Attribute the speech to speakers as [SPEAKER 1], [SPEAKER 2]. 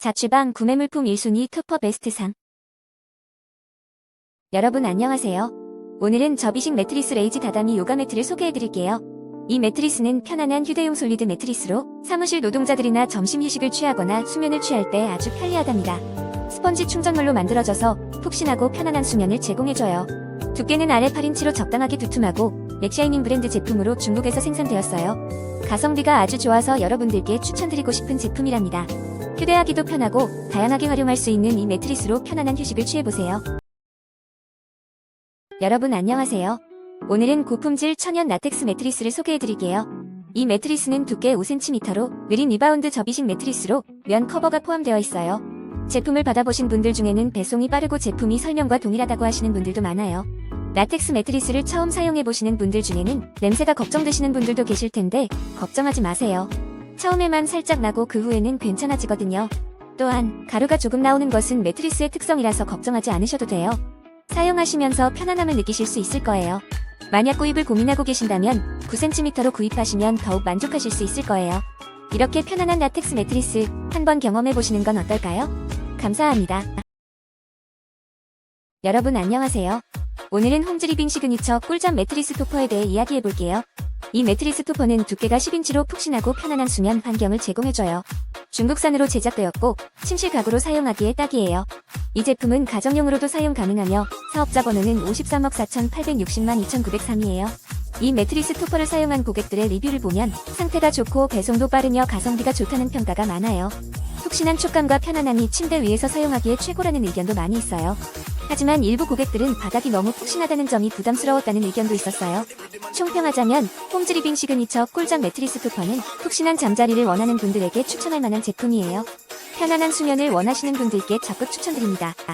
[SPEAKER 1] 자취방 구매물품 1순위 투퍼 베스트상 여러분 안녕하세요. 오늘은 접이식 매트리스 레이지 다다미 요가 매트를 소개해드릴게요. 이 매트리스는 편안한 휴대용 솔리드 매트리스로 사무실 노동자들이나 점심 휴식을 취하거나 수면을 취할 때 아주 편리하답니다. 스펀지 충전물로 만들어져서 푹신하고 편안한 수면을 제공해줘요. 두께는 아래 8인치로 적당하게 두툼하고 맥샤이닝 브랜드 제품으로 중국에서 생산되었어요. 가성비가 아주 좋아서 여러분들께 추천드리고 싶은 제품이랍니다. 휴대하기도 편하고 다양하게 활용할 수 있는 이 매트리스로 편안한 휴식을 취해보세요. 여러분 안녕하세요. 오늘은 고품질 천연 라텍스 매트리스를 소개해드릴게요. 이 매트리스는 두께 5cm로 느린 리바운드 접이식 매트리스로 면 커버가 포함되어 있어요. 제품을 받아보신 분들 중에는 배송이 빠르고 제품이 설명과 동일하다고 하시는 분들도 많아요. 라텍스 매트리스를 처음 사용해보시는 분들 중에는 냄새가 걱정되시는 분들도 계실 텐데 걱정하지 마세요. 처음에만 살짝 나고 그 후에는 괜찮아지거든요. 또한 가루가 조금 나오는 것은 매트리스의 특성이라서 걱정하지 않으셔도 돼요. 사용하시면서 편안함을 느끼실 수 있을 거예요. 만약 구입을 고민하고 계신다면 9cm로 구입하시면 더욱 만족하실 수 있을 거예요. 이렇게 편안한 라텍스 매트리스 한번 경험해 보시는 건 어떨까요? 감사합니다. 여러분 안녕하세요. 오늘은 홈즈리빙 시그니처 꿀잠 매트리스 토퍼에 대해 이야기해 볼게요. 이 매트리스 토퍼는 두께가 10인치로 푹신하고 편안한 수면 환경을 제공해줘요. 중국산으로 제작되었고 침실 가구로 사용하기에 딱이에요. 이 제품은 가정용으로도 사용 가능하며 사업자 번호는 53억 4,860만 2,903이에요. 이 매트리스 토퍼를 사용한 고객들의 리뷰를 보면 상태가 좋고 배송도 빠르며 가성비가 좋다는 평가가 많아요. 푹신한 촉감과 편안함이 침대 위에서 사용하기에 최고라는 의견도 많이 있어요. 하지만 일부 고객들은 바닥이 너무 푹신하다는 점이 부담스러웠다는 의견도 있었어요. 총평하자면 홈즈리빙 시그니처 꿀잠 매트리스 토퍼는 푹신한 잠자리를 원하는 분들에게 추천할 만한 제품이에요. 편안한 수면을 원하시는 분들께 적극 추천드립니다.